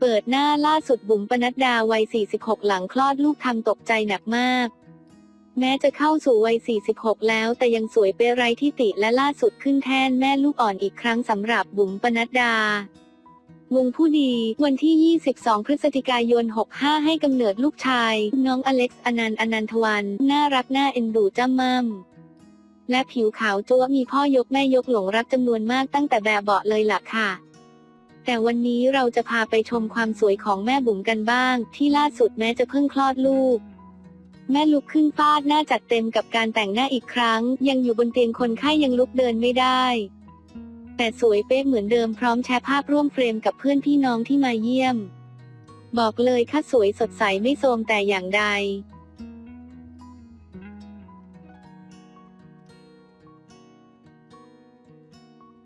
เปิดหน้าล่าสุดบุ๋มปนัดดาวัย 46 หลังคลอดลูกทำตกใจหนักมาก แม้จะเข้าสู่วัย 46 แล้วแต่ยังสวยเปรไรที่ติและล่าสุดขึ้นแท่นแม่ลูกอ่อนอีกครั้งสำหรับบุ๋มปนัดดาวงผู้ดี วันที่ 22 พฤศจิกายน 65 ให้กำเนิดลูกชาย น้องอเล็กซ์อนันต์อนันทวัน น่ารักน่าเอ็นดูจ้ำม่ำและผิวขาวจัวมีพ่อยกแม่ยกหลงรักจำนวนมากตั้งแต่แบบเบาะเลยล่ะค่ะ แต่วันนี้เราจะพาไปชมความสวยของแม่บุ๋มกันบ้าง ที่ล่าสุดแม้จะเพิ่งคลอดลูก แม่ลุกขึ้นฟาดหน้าจัดเต็มกับการแต่งหน้าอีกครั้ง ยังอยู่บนเตียงคนไข้ยังลุกเดินไม่ได้ แต่สวยเป๊ะเหมือนเดิมพร้อมแชร์ภาพร่วมเฟรมกับเพื่อนพี่น้องที่มาเยี่ยม บอกเลยค่ะสวยสดใสไม่โทรมแต่อย่างใด